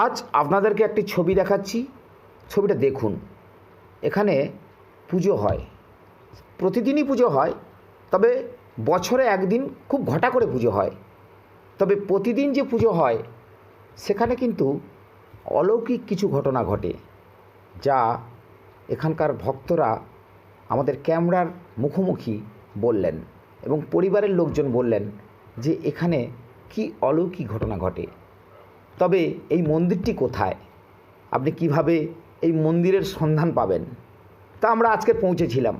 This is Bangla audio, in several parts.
আজ আপনাদেরকে একটি ছবি দেখাচ্ছি। ছবিটা দেখুন। এখানে পুজো হয়। প্রতিদিনই পুজো হয়, তবে বছরে একদিন খুব ঘটা করে পুজো হয়। তবে প্রতিদিন যে পুজো হয়, সেখানে কিন্তু অলৌকিক কিছু ঘটনা ঘটে, যা এখানকার ভক্তরা আমাদের ক্যামেরার মুখোমুখি বললেন এবং পরিবারের লোকজন বললেন যে এখানে কি অলৌকিক ঘটনা ঘটে। তবে এই মন্দিরটি কোথায়? আপনি কীভাবে এই মন্দিরের সন্ধান পাবেন? তা আমরা আজকে পৌঁছেছিলাম।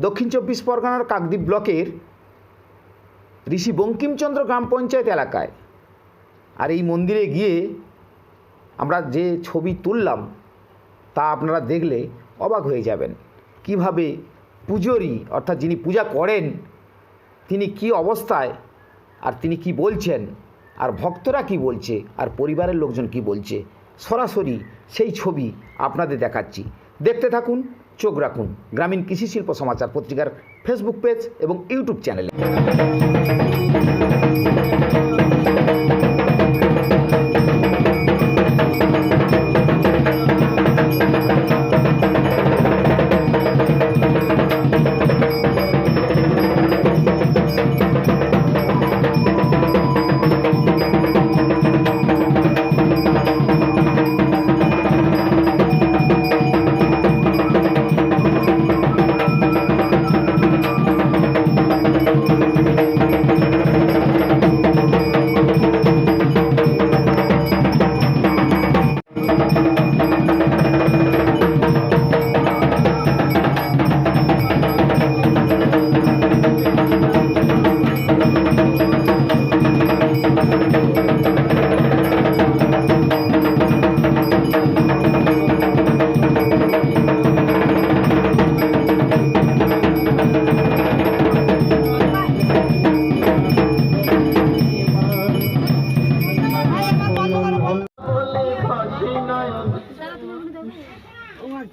দক্ষিণ চব্বিশ পরগনার কাকদ্বীপ ব্লকের ঋষি বঙ্কিমচন্দ্র গ্রাম পঞ্চায়েত এলাকায়। আর এই মন্দিরে গিয়ে আমরা যে ছবি তুললাম, তা আপনারা দেখলে অবাক হয়ে যাবেন। কীভাবে পুজোরই, অর্থাৎ যিনি পূজা করেন, তিনি কি অবস্থায়, আর তিনি কি বলছেন আর ভক্তরা কি বলছে? আর পরিবারের লোকজন কি বলছে? সরাসরি সেই ছবি আপনাদের দেখাচ্ছি। দেখতে থাকুন, চোখ রাখুন। গ্রামীণ কৃষি শিল্প সমাচার পত্রিকার ফেসবুক পেজ এবং ইউটিউব চ্যানেলে আমার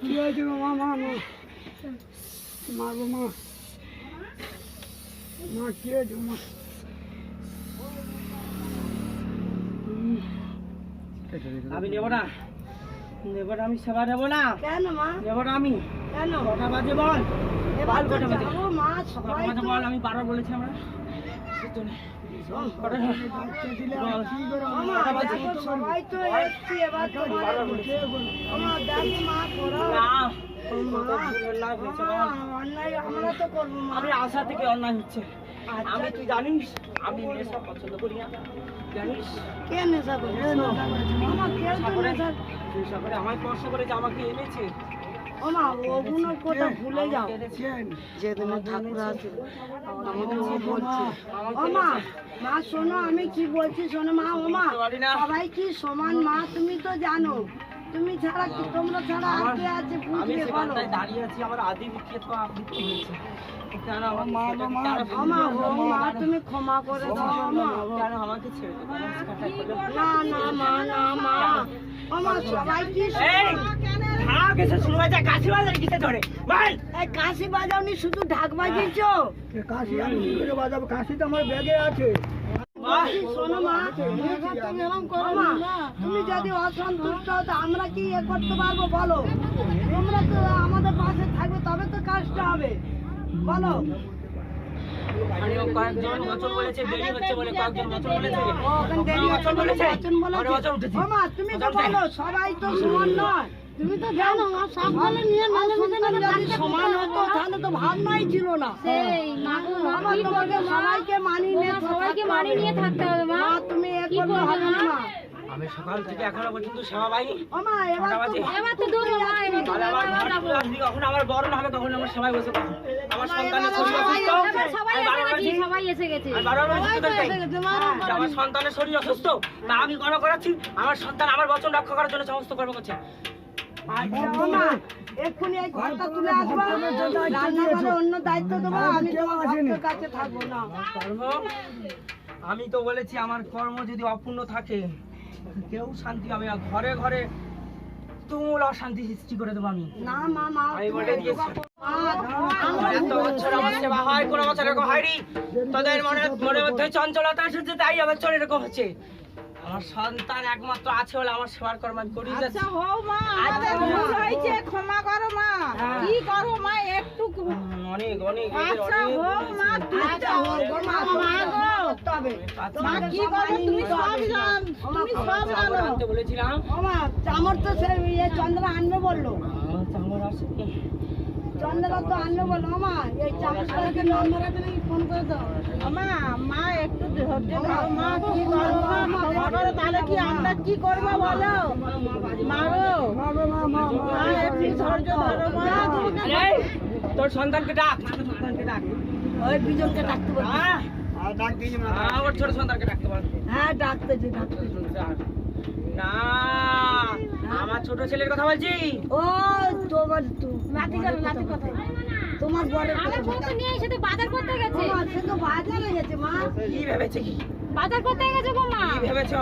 কি হয়েছে মা মা মা? মা মা। মা কি হয়েছে মা? আমি নেব না। নেব না আমি সেবা নেব না। কেন মা? নেব না আমি। কেন? কটা বাজে বল? কটা বাজে? মা সবাই বল? আমি বারবার বলেছি আমরা। সবাই তো এসছি এবার আমার মা করো আমরা তো করব আমি আশা থেকে অন্যায় হচ্ছে। আমি তুই জানিস আমি নেশা পছন্দ করি না। জানিস? কে নেশা করে? আমায় স্পর্শ করে যে আমাকে এনেছে। ও মা ওগুলো ভুলে যাও। এনেছে। ঠাকুর আছে আমাকে ও বলছে? আমাকে মা শোনো আমি কি বলছি শোনো মা ও মা বুঝতে পারি না। সবাই কি সমান মা তুমি তো জানো। তুমি ছাড়া কি তোমরা ছাড়া আর কে আছে বলো। দাঁড়িয়ে আছি আমার আদি হয়েছে। আমার ও মা ও মা তুমি ক্ষমা করে দাও আমার? না না মা না মা। মা সবাই কি ঢাক এসে শুরু হয়েছে কাশি বাজার কিসে ধরে? ভাই এই কাশি বাজাওনি শুধু ঢাক বাজিয়েছো কাশি আমি কি করে বাজাবো? কাশি তো আমার ব্যাগে আছে। শোনো মা ও মা, তুমি যদি অসন্তুষ্ট হও আমরা কি ইয়ে করতে পারব বলো? তোমরা তো আমাদের পাশে থাকবে তবে তো কাজটা হবে। বলো। কয়েকজন বছর বলেছে দেরি হচ্ছে বলে কয়েকজন বছর বলেছে। বচন তুমি তো বলো সবাই তো সমান নয়। তুমি তো জানো মা নিয়ে যদি সমান হতো তাহলে তো ভাবনাই ছিল না। সেই মামা কি তোমাকে সবাইকে মানিয়ে নিয়ে সবাইকে হবে। নিয়ে থাকতে হবে মা। মা তুমি এ কি করলে হবে না মা? মা। আমি সকাল থেকে এখনও পর্যন্ত সেবা পাইনি ও মা এবার তো এবার তো দূর মা আমার কখন বরণ হবে কখন আমার সবাই বসে আমার সন্তানের শরীর অসুস্থ। সবাই আমি এসে গেছি বলছি, সবাই এসে গেছে। আমি বারবার বলছি সবাই এসে গেছে, আমার সন্তানের শরীর অসুস্থ। তা আমি গণ করাচ্ছি আমার সন্তান আমার বচন রক্ষা করার জন্য সমস্ত কর্ম করছে। মা, এক্ষুনি এই ঘরটা তুলে আসব। রান্নাঘরে অন্য দায়িত্ব দেবো আমি তোমার কাছে থাকব না। আমি তো বলেছি আমার কর্ম যদি অপূর্ণ থাকে কেউ শান্তি হবে না। ঘরে ঘরে তুমুল অশান্তি সৃষ্টি করে দেবো আমি। না মা মা আমি বলে দিয়েছি। মা, এত বছর আমার সেবা হয় কোনো বছর এরকম হয়নি। তোদের মনে মনের মধ্যে চঞ্চলতা এসেছে তাই আমার চলে এরকম হচ্ছে। আমার সন্তান একমাত্র আছে বলে আমার সেবার কর্ম আমি করি আচ্ছা হও মা আমাদের ভুল হয়েছে ক্ষমা করো মা। কি করো মা একটু অনেক অনেক আচ্ছা অনেক। মা আচ্ছা, মা, মা গো। হবে। মা কি করো? তুমি সব জান তুমি সব জানো। আনতে বলেছিলাম। চামর তো সে ইয়ে চন্দ্র আনবে বলল। আমার চামড় আছে চন্দ্র তো আনবে বলল ও মা এই চামচটাকে নম্বরে তুমি ফোন করে দাও মা মা একটু ধৈর্য ধরো মা কি করো ক্ষমা করো তাহলে কি আমরা কি করব বলো মা গো মা একটু ধৈর্য ধরো মা তোর সন্তানকে ডাক সন্তানকে ডাক ওই দুজনকে ডাকতে বলছি আহ, আর ডাক দিয়েছি না আহ, ওর ছোট সন্তানকে ডাকতে পার হ্যাঁ ডাকতেছি ডাকতেছি না আমার ছোট ছেলের কথা বলছি ও তোমার নাতি গেল নাতি কথা। তোমার বড় আমার কথা। বউ তো নিয়ে এসে তো বাজার করতে গেছে। মা, সে তো বাজারে গেছে মা। কি ভেবেছে কি? বাজার করতে গেছে গো মা। কি ভেবেছো?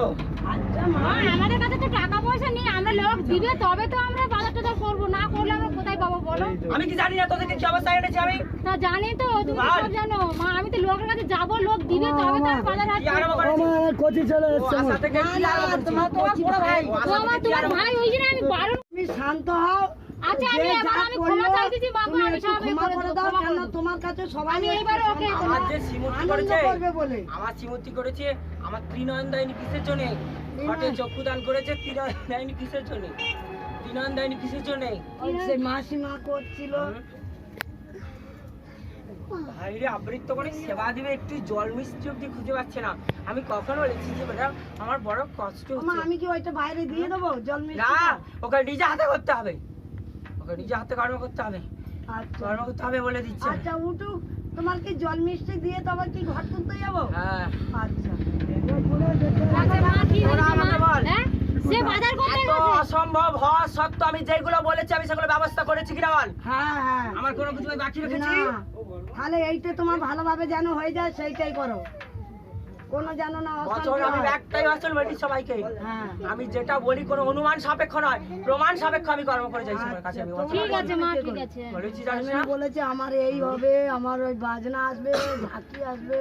আচ্ছা মা। মা আমাদের কাছে তো টাকা পয়সা নেই আমরা লোক দিবে তবে তো আমরা বাজার টাজার করব না করলে আমরা কোথায় পাবো বলো আমি কি জানি না তোদেরকে কি অবস্থা এনেছি আমি? তা জানি তো তুমি সব জানো। মা আমি তো লোকের কাছে যাব লোক দিবে তবে তো আমি বাজার কি করব। করেছি? কচি ছেলে ও আশা কি না, আরম্ভ না, করেছি? তোমার তোমার বড় ভাই আমার কি তোমার আরম্ভ ভাই ওই জন্য আমি বারণ তুমি শান্ত হও। আচ্ছা, আমি এবার আমি ক্ষমা চাই বাবা, আমি একটু ক্ষমা করে করে দাও কেন তোমার কাছে সবাই আমি এসছে, ওকে আমার যে করেছে আমার করেছে আমার ত্রিনয়ন দায়নি কিসের জন্য ঘটে চক্ষুদান করেছে ত্রিনয়ন দায়নি কিসের জন্য দায়নি কিসের জন্য? ওই যে মাসিমা করছিল। ভাইরে আবৃত্ত করে সেবা দিবে একটু জল মিষ্টি অব্দি খুঁজে পাচ্ছে না। আমি কখন বলেছি যে বেটা আমার বড় কষ্ট মা হচ্ছে। আমি কি ওইটা বাইরে দিয়ে দেবো? জল না ওকে নিজে হাতে করতে হবে। ওকে নিজে হাতে কর্ম করতে হবে। আচ্ছা। কর্ম করতে হবে বলে দিচ্ছে। আচ্ছা উঠু। তোমার কি জল মিষ্টি দিয়ে তবে কি ঘর তুলতে যাব? হ্যাঁ। আচ্ছা। বাজার করতে এত অসম্ভব হওয়া সত্ত্বেও আমি যেগুলো বলেছি আমি সেগুলো ব্যবস্থা করেছি কিনা বল হ্যাঁ হ্যাঁ। আমার কোনো কিছু বাকি রেখেছি? তাহলে এইটা তোমার ভালোভাবে যেন হয়ে যায় সেইটাই করো। কোনো যেন না আমি একটাই বছর বলি সবাইকে। হ্যাঁ। আমি যেটা বলি কোনো অনুমান সাপেক্ষ নয় প্রমাণ সাপেক্ষ আমি কর্ম করে যাই সবার কাছে আমি ঠিক আছে মা ঠিক আছে। বলেছি জানিস না? বলেছে আমার এই হবে আমার ওই বাজনা আসবে ঝাঁকি আসবে।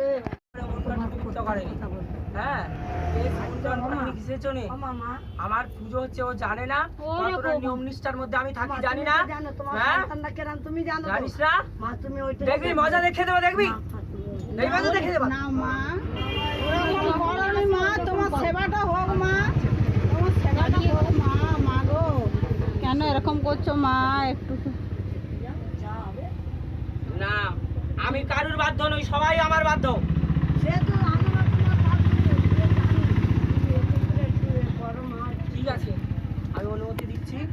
হ্যাঁ। আমার পুজো হচ্ছে ও জানে না। নিয়ম নিষ্ঠার মধ্যে আমি থাকি জানি না। হ্যাঁ? তুমি জানিস না? দেখবি মজা দেখে দেবো দেখবি? দেখবি মজা দেখে দেবো? না মা। ওরকম করো নি মা তোমার সেবাটা হোক মা। তোমার সেবাটা হোক মা মা গো। কেন এরকম করছ মা? একটু না আমি কারুর বাধ্য নই সবাই আমার বাধ্য সে তো আমরা তোমার পাশে সে জানি। একটু করে একটু এ করো মা। ঠিক আছে। আমি অনুমতি দিচ্ছি।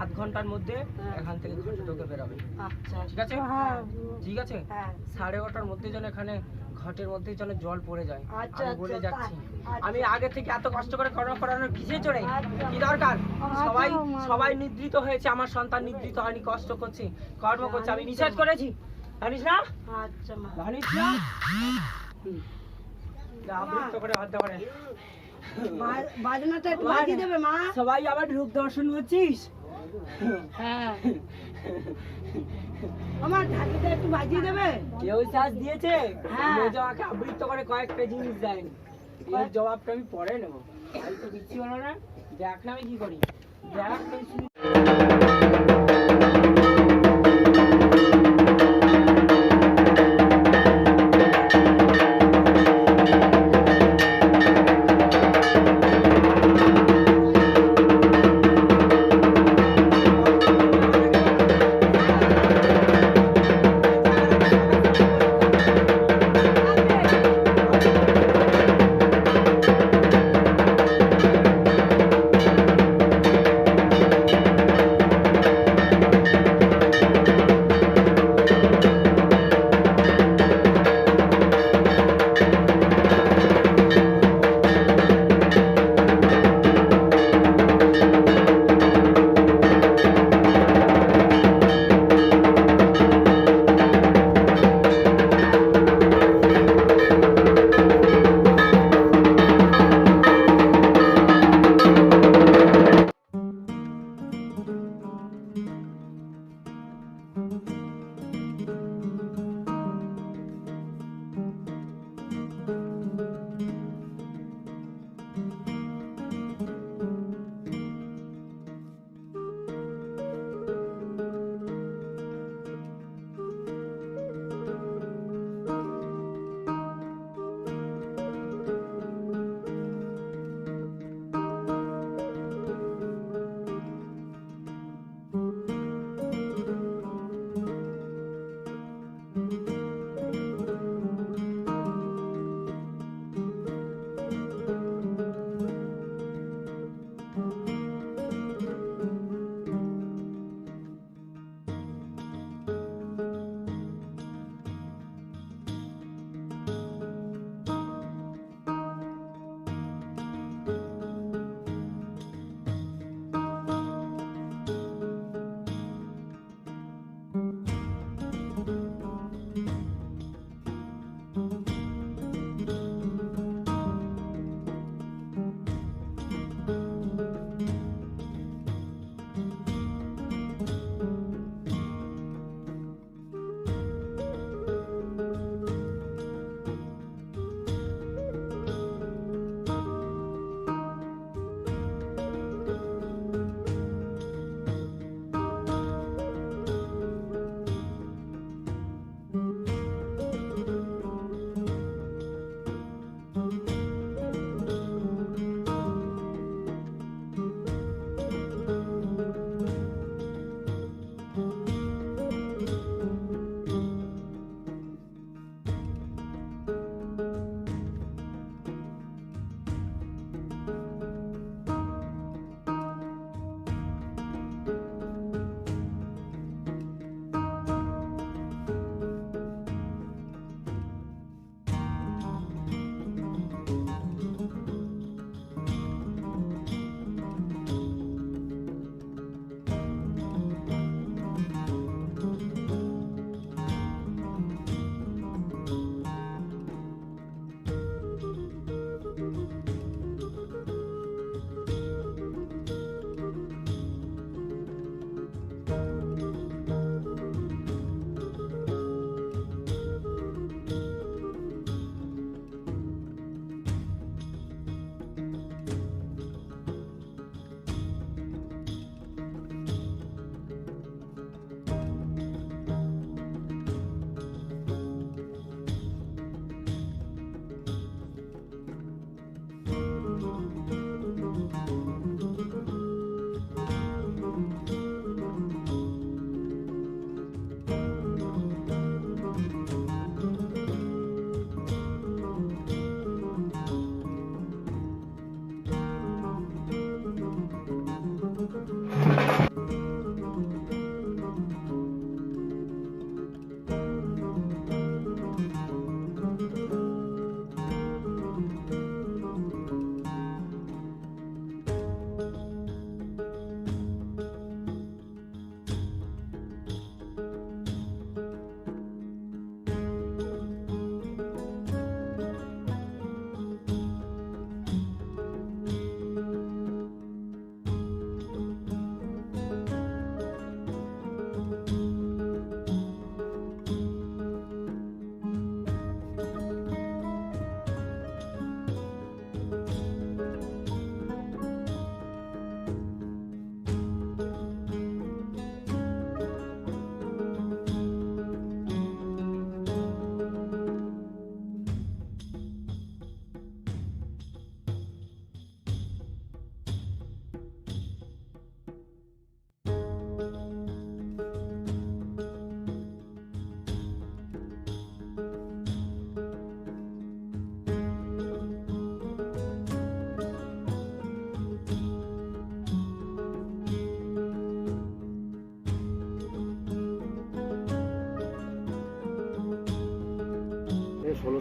আধ ঘণ্টার মধ্যে এখান থেকে ঘটে ঢোকে বেরোবে। আচ্ছা ঠিক আছে? হ্যাঁ। ঠিক আছে? হ্যাঁ। সাড়ে এগারোটার মধ্যে যেন এখানে ঘটের মধ্যে যেন জল পড়ে যায়। আচ্ছা, আমি বলে আচ্ছা, যাচ্ছি। আচ্ছা। আমি আগে থেকে এত কষ্ট করে কর্ম করানোর কিসের জন্য আচ্ছা। কি দরকার? সবাই সবাই নিদ্রিত হয়েছে। আমার সন্তান নিদ্রিত হয়নি কষ্ট করছে কর্ম করছে। আমি নিষেধ করেছি। জানিস না? আচ্ছা জানিস না? করে হাত করে। বাজনাটা একটু বাজিয়ে দেবে মা? সবাই আবার রূপ দর্শন করছিস? হ্যাঁ। আমার ঢাকিটা একটু বাজিয়ে দেবে? কেউ চাষ দিয়েছে? হ্যাঁ। আমাকে আবৃত্ত করে কয়েকটা জিনিস দেয়নি। এর জবাবটা আমি পরে নেব। আমি তো দিচ্ছি বলো না। দেখ না আমি কি করি। দেখ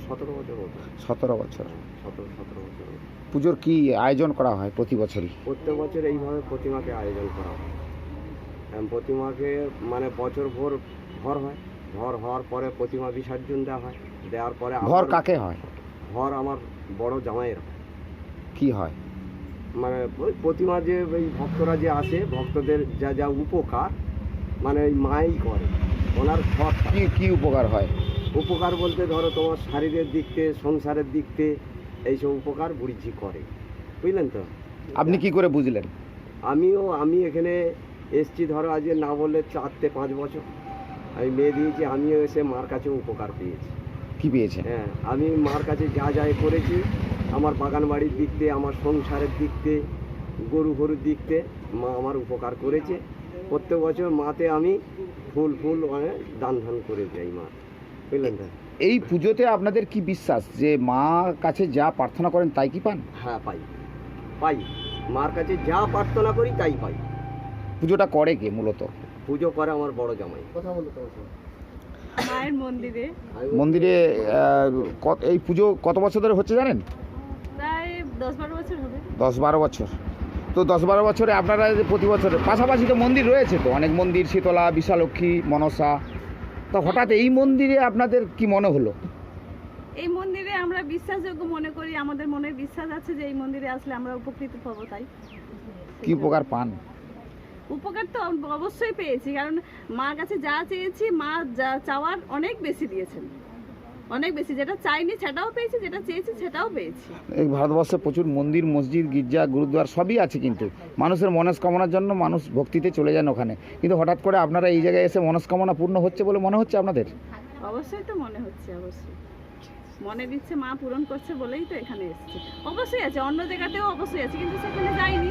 সতেরো বছর সতেরো বছর। সতেরো সতেরো বছর। পুজোর কি আয়োজন করা হয় প্রতি বছরই? প্রত্যেক বছর এইভাবে প্রতিমাকে আয়োজন করা হয়। প্রতিমাকে মানে বছর ভোর ঘর হয়। ঘর হওয়ার পরে প্রতিমা বিসর্জন দেওয়া হয়। দেওয়ার পরে ঘর কাকে হয়? ঘর আমার বড় জামাইয়ের। কি হয়? মানে ওই প্রতিমা যে ওই ভক্তরা যে আসে ভক্তদের যা যা উপকার মানে ওই মাই করে ওনার ঘর কি কি উপকার হয়? উপকার বলতে ধরো তোমার শারীরের দিক থেকে সংসারের দিক থেকে এইসব উপকার বুড়িঝি করে। বুঝলেন তো? আপনি কি করে বুঝলেন? আমিও আমি এখানে এসছি ধরো আজ না বললে চারটে পাঁচ বছর। আমি মেয়ে দিয়েছি আমিও এসে মার কাছে উপকার পেয়েছি। কি পেয়েছে? হ্যাঁ আমি মার কাছে যা যা করেছি আমার বাগান বাড়ির দিক থেকে আমার সংসারের দিক থেকে গরু গরুর দিক থেকে মা আমার উপকার করেছে। প্রত্যেক বছর মাতে আমি ফুল ফুল মানে দান ধান করে যাই মা এই পুজোতে আপনাদের কি বিশ্বাস যে মা কাছে যা প্রার্থনা করেন তাই কি পান? হ্যাঁ পাই। পাই। মার কাছে যা প্রার্থনা করি তাই পাই। পুজোটা করে কে মূলত? পুজো করে আমার বড় জামাই। কথা মায়ের মন্দিরে। মন্দিরে এই পুজো কত বছর ধরে হচ্ছে জানেন? প্রায় দশ বারো বছর হবে। দশ বারো বছর। তো দশ বারো বছরে আপনারা প্রতি বছর পাশাপাশি তো মন্দির রয়েছে তো। অনেক মন্দির শীতলা বিশালক্ষী মনসা। তো হঠাৎ এই মন্দিরে আপনাদের কি মনে হলো? এই মন্দিরে আমরা বিশ্বাসযোগ্য মনে করি আমাদের মনে বিশ্বাস আছে যে এই মন্দিরে আসলে আমরা উপকৃত হব তাই। কি উপকার পান? উপকার তো অবশ্যই পেয়েছি কারণ মার কাছে যা চেয়েছি মা যা চাওয়ার অনেক বেশি দিয়েছেন। অনেক বেশি যেটা চাইনি সেটাও পেয়েছি যেটা চেয়েছি সেটাও পেয়েছি। এই ভারতবর্ষে প্রচুর মন্দির মসজিদ গির্জা গুরুদ্বার সবই আছে কিন্তু। মানুষের মনস্কামনার জন্য মানুষ ভক্তিতে চলে যান ওখানে। কিন্তু হঠাৎ করে আপনারা এই জায়গায় এসে মনস্কামনা পূর্ণ হচ্ছে বলে মনে হচ্ছে আপনাদের? অবশ্যই তো মনে হচ্ছে অবশ্যই। মনে দিচ্ছে মা পূরণ করছে বলেই তো এখানে এসেছি। অবশ্যই আছে অন্য জায়গাতেও অবশ্যই আছে কিন্তু সেখানে যাইনি।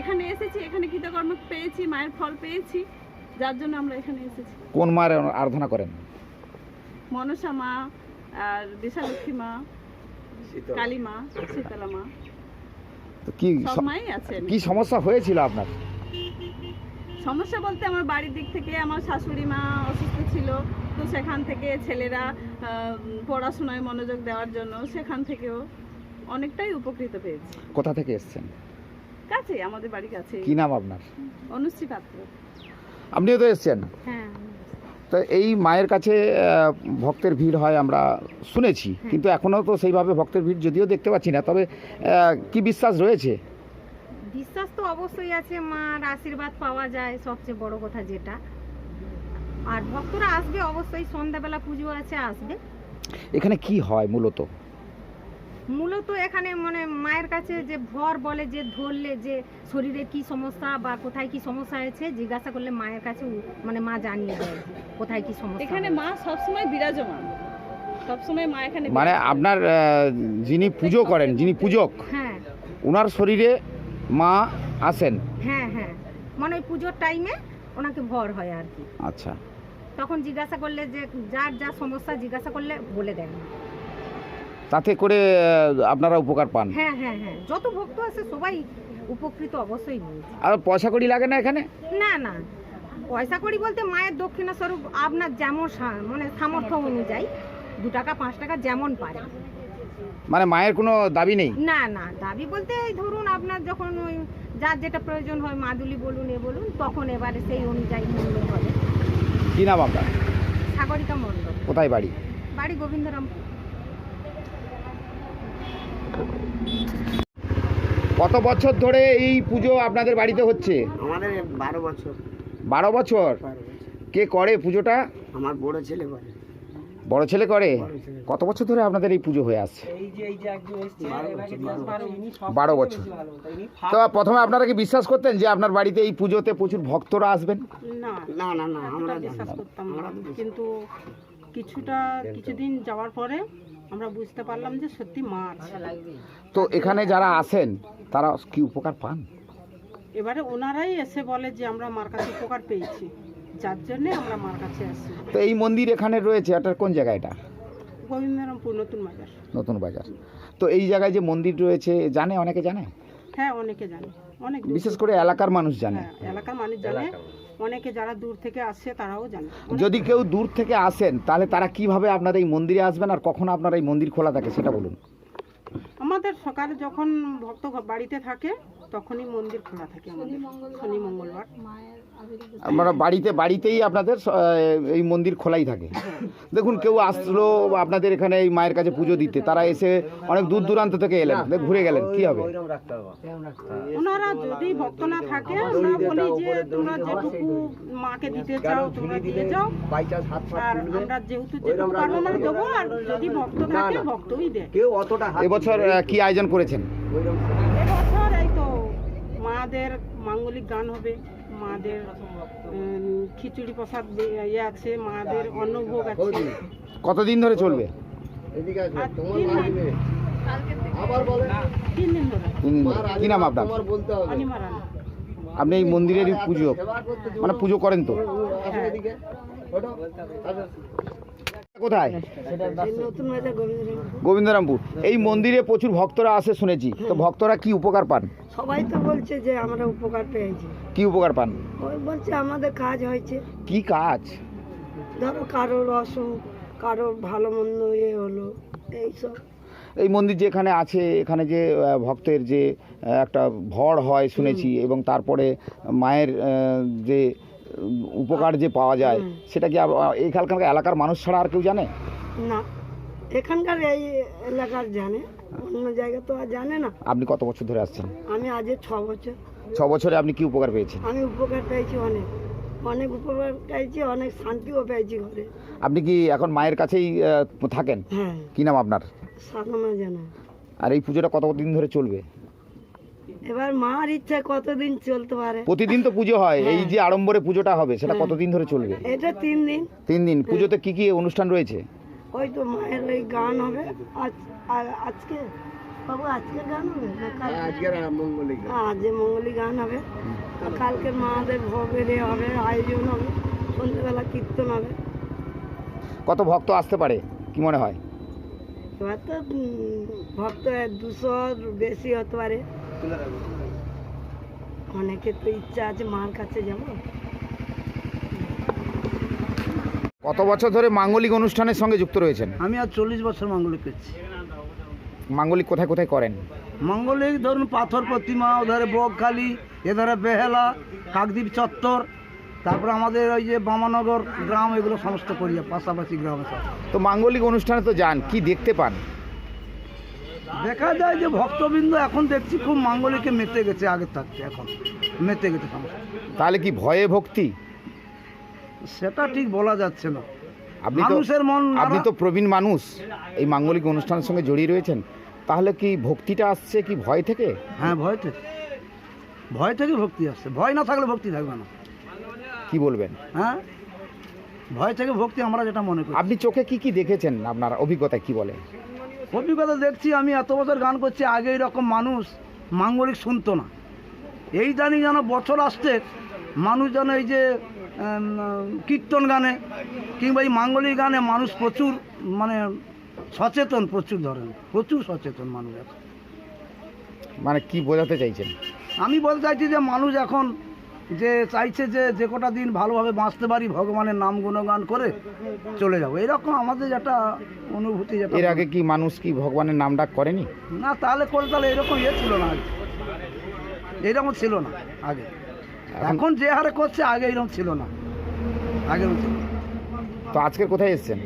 এখানে এসেছি এখানে কৃতকর্ম পেয়েছি মায়ের ফল পেয়েছি যার জন্য আমরা এখানে এসেছি। কোন মায়ের আরাধনা করেন? মনসা মা আর দিশালক্ষ্মী মা কালী মা শীতলা মা। তো কি সব মাই আছেন কি সমস্যা হয়েছিল আপনার? সমস্যা বলতে আমার বাড়ির দিক থেকে আমার শাশুড়ি মা অসুস্থ ছিল তো সেখান থেকে ছেলেরা পড়াশোনায় মনোযোগ দেওয়ার জন্য সেখান থেকেও অনেকটাই উপকৃত পেয়েছি। কোথা থেকে এসেছেন? কাছে আমাদের বাড়ি কাছে কি নাম আপনার? অনুশ্রী পাত্র। আপনিও তো এসেছেন? হ্যাঁ। তো এই মায়ের কাছে ভক্তের ভিড় হয় আমরা শুনেছি। কিন্তু এখনও তো সেইভাবে ভক্তের ভিড় যদিও দেখতে পাচ্ছি না। তবে কি বিশ্বাস রয়েছে? বিশ্বাস তো অবশ্যই আছে মার আশীর্বাদ পাওয়া যায় সবচেয়ে বড় কথা যেটা। আর ভক্তরা আসবে অবশ্যই সন্ধ্যাবেলা পুজো আছে আসবে। এখানে কি হয় মূলত? মূলত এখানে মানে মায়ের কাছে যে ভর বলে যে ধরলে যে শরীরে কি সমস্যা বা কোথায় কি সমস্যা হয়েছে জিজ্ঞাসা করলে মায়ের কাছে মানে মা জানিয়ে দেয় কোথায় কি সমস্যা এখানে মা সবসময় বিরাজমান। সবসময় মা এখানে মানে আপনার যিনি পুজো করেন যিনি পূজক হ্যাঁ। ওনার শরীরে মা আসেন? হ্যাঁ হ্যাঁ। মানে ওই পুজোর টাইমে ওনাকে ভর হয় আর কি। আচ্ছা। তখন জিজ্ঞাসা করলে যে যার যা সমস্যা জিজ্ঞাসা করলে বলে দেন। তাতে করে আপনারা উপকার পান। হ্যাঁ হ্যাঁ হ্যাঁ। যত ভক্ত আছে সবাই উপকৃত অবশ্যই হয়েছে। আর পয়সা কড়ি লাগে না এখানে? না না। পয়সা করি বলতে মায়ের দক্ষিণা স্বরূপ আপনার যেমন সা- মানে সামর্থ্য অনুযায়ী দু টাকা পাঁচ টাকা যেমন পারে। মানে মায়ের কোনো দাবি নেই? না না। দাবি বলতে এই ধরুন আপনার যখন ওই যার যেটা প্রয়োজন হয় মাদুলি বলুন এ বলুন তখন এবারে সেই অনুযায়ী মূল্য হবে। কি নাম আপনার? সাগরিকা মণ্ডল। কোথায় বাড়ি? বাড়ি গোবিন্দরামপুর। কত বছর ধরে এই পুজো আপনাদের বাড়িতে হচ্ছে? আমাদের বারো বছর। বারো বছর? কে করে পুজোটা? আমার বড় ছেলে বলে বড় ছেলে করে? কত বছর ধরে আপনাদের এই পুজো হয়ে আসছে? এই যে এই যে একজন এসছে বারো বছর, করো, তো প্রথমে আপনারা কি বিশ্বাস করতেন যে আপনার বাড়িতে এই পুজোতে প্রচুর ভক্তরা আসবেন? না না না আমরা কিন্তু কিছুটা কিছুদিন যাওয়ার পরে আমরা বুঝতে পারলাম যে সত্যি মা তো এখানে যারা আসেন তারা কি উপকার পান? এবারে ওনারাই এসে বলে যে আমরা মার কাছে উপকার পেয়েছি। যার জন্যে আমরা মার কাছে আসি। তো এই মন্দির এখানে রয়েছে এটা কোন জায়গা এটা? গোবিন্দরামপুর নতুন বাজার। নতুন বাজার। তো এই জায়গায় যে মন্দির রয়েছে জানে অনেকে জানে? হ্যাঁ অনেকে জানে। অনেক বিশেষ করে এলাকার মানুষ জানে। হ্যাঁ এলাকার মানুষ জানে। অনেকে যারা দূর থেকে আসে তারাও জানে। যদি কেউ দূর থেকে আসেন তাহলে তারা কীভাবে আপনার এই মন্দিরে আসবেন আর কখন আপনার এই মন্দির খোলা থাকে সেটা বলুন। আমাদের সকালে যখন ভক্ত বাড়িতে থাকে তখনই মন্দির খোলা থাকে আমাদের। শনি মঙ্গলবার আমরা বাড়িতে বাড়িতেই আপনাদের এই মন্দির খোলাই থাকে। দেখুন কেউ আসলো আপনাদের এখানে এই মায়ের কাছে পুজো দিতে তারা এসে অনেক দূর দূরান্ত থেকে এলেন ঘুরে গেলেন কি হবে? ওনারা যদি ভক্ত না থাকে আমরা বলি যে তোমরা যেটুকু মাকে দিতে চাও তোমরা দিয়ে যাও। আর আমরা যেহেতু যেটুকু পারব আমরা দেবো আর যদি ভক্ত থাকে ভক্তই দেয়। কেউ অতটা এবছর কি আয়োজন করেছেন ওইরকম এবছর এই তো মাদের মাঙ্গলিক গান হবে মাদের খিচুড়ি প্রসাদ ইয়ে আছে মাদের অন্নভোগ আছে। কতদিন? ধরে চলবে। কি নাম আপনার? আপনি এই মন্দিরেরই পুজো। মানে পুজো করেন তো আসো এদিকে ওঠো আসো কোথায়? গোবিন্দরামপুর। এই মন্দিরে প্রচুর ভক্তরা আসে শুনেছি। তো ভক্তরা কি উপকার পান? সবাই তো বলছে যে আমরা উপকার পেয়েছি। কি উপকার পান? বলছে আমাদের কাজ হয়েছে। কি কাজ? ধরো কারোর অসুখ কারোর ভালো মন্দ ইয়ে হলো এইসব এই মন্দির যে এখানে আছে এখানে যে ভক্তের যে একটা ভড় হয় শুনেছি এবং তারপরে মায়ের যে উপকার যে পাওয়া যায় সেটা কি এখানকার এলাকার মানুষ ছাড়া আর কেউ জানে? না এখানকার এই এলাকার জানে অন্য জায়গা তো আর জানে না। আপনি কত বছর ধরে আসছেন? আমি আজ ছ বছর। ছ বছরে আপনি কি উপকার পেয়েছেন? আমি উপকার পেয়েছি অনেক। অনেক উপকার পেয়েছি অনেক শান্তিও পেয়েছি ঘরে। আপনি কি এখন মায়ের কাছেই আহ, থাকেন? হ্যাঁ। কি নাম আপনার? সাধনা জানা আর এই পুজোটা কতদিন ধরে চলবে? এবার মার ইচ্ছা কতদিন চলতে পারে? প্রতিদিন তো পুজো হয় এই যে আড়ম্বরে পুজোটা হবে সেটা কতদিন ধরে চলবে? এটা তিন দিন। তিন দিন। পুজোতে কি কি অনুষ্ঠান রয়েছে? ওই তো মায়ের ওই গান হবে। আজ আজকে? বাবু আজকে গান হবে? হ্যাঁ, আজ যে মঙ্গলী গান। হবে। কালকে মাদের ভোগের হবে আয়োজন হবে। সন্ধ্যেবেলা কীর্তন হবে। কত ভক্ত আসতে পারে কি মনে হয়? এবার তো ভক্ত দুশো বেশি হতে পারে। অনেকের তো ইচ্ছা আছে মার কাছে যাব। কত বছর ধরে মাঙ্গলিক অনুষ্ঠানের সঙ্গে যুক্ত রয়েছেন? আমি আর চল্লিশ বছর মাঙ্গলিক করছি। মাঙ্গলিক কোথায় কোথায় করেন? মাঙ্গলিক ধরুন পাথর প্রতিমা ওধারে বকখালি এধারে বেহেলা কাকদ্বীপ চত্বর তারপরে আমাদের ওই যে বামানগর গ্রাম এগুলো সমস্ত করি পাশাপাশি গ্রামে তো মাঙ্গলিক অনুষ্ঠানে তো যান কি দেখতে পান? দেখা যায় যে ভক্তবৃন্দ এখন দেখছি খুব মাঙ্গলিকে মেতে গেছে আগে থাকতে এখন মেতে গেছে তাহলে কি ভয়ে ভক্তি? সেটা ঠিক বলা যাচ্ছে না। আপনি তো মানুষের মন আপনি তো প্রবীণ মানুষ এই মাঙ্গলিক অনুষ্ঠানের সঙ্গে জড়িয়ে রয়েছেন। তাহলে কি ভক্তিটা আসছে কি ভয় থেকে? হ্যাঁ ভয় থেকে। ভয় থেকে ভক্তি আসছে। ভয় না থাকলে ভক্তি থাকবে না। কি বলবেন? হ্যাঁ? ভয় থেকে ভক্তি আমরা যেটা মনে করি। আপনি চোখে কি কি দেখেছেন? আপনার অভিজ্ঞতা কি বলে অভিজ্ঞতা দেখছি আমি এত বছর গান করছি আগে এরকম মানুষ মাঙ্গলিক শুনতো না। এই জানি যেন বছর আসতে মানুষ যেন এই যে কীর্তন গানে কিংবা এই মাঙ্গলিক গানে মানুষ প্রচুর মানে সচেতন প্রচুর ধরেন প্রচুর সচেতন মানুষ এখন মানে কি বোঝাতে চাইছেন? আমি বলতে চাইছি যে মানুষ এখন যে চাইছে যে যে কটা দিন ভালোভাবে বাঁচতে পারি ভগবানের নাম গুণগান করে চলে যাব। এরকম আমাদের একটা অনুভূতি এর আগে কি মানুষ কি ভগবানের নাম ডাক করেনি? না তাহলে করে তাহলে এরকম ইয়ে ছিল না আগে। এরকম ছিল না আগে। এখন যে হারে করছে আগে এরকম ছিল না। আগে। তো আজকে কোথায় এসেছেন?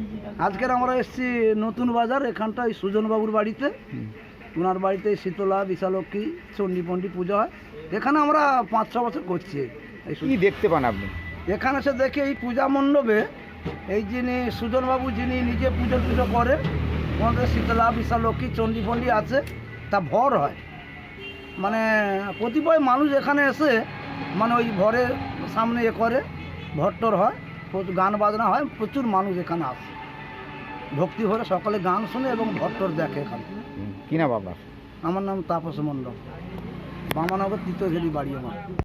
আজকের আমরা এসেছি নতুন বাজার এখানটায় সুজনবাবুর বাড়িতে। ওনার বাড়িতে শীতলা বিশালক্ষী চণ্ডী পণ্ডী পুজো হয়। এখানে আমরা পাঁচ ছ বছর করছি। এই কি দেখতে পান আপনি? এখানে এসে দেখে এই পূজা মণ্ডপে এই যিনি সুজনবাবু যিনি নিজে পুজো টুজো করে আমাদের শীতলা বিশাল লক্ষ্মী চণ্ডী ফন্ডি আছে তা ভর হয়। মানে কতিপয় মানুষ এখানে এসে মানে ওই ভরের সামনে এ করে ভট্টর হয় প্রচুর গান বাজনা হয় প্রচুর মানুষ এখানে আসে। ভক্তি ভরে সকালে গান শুনে এবং ভট্টর দেখে এখানে। হুম, কি নাম আপনার? আমার নাম তাপস মণ্ডল। বামানগর তৃতীয় বাড়ি আমার।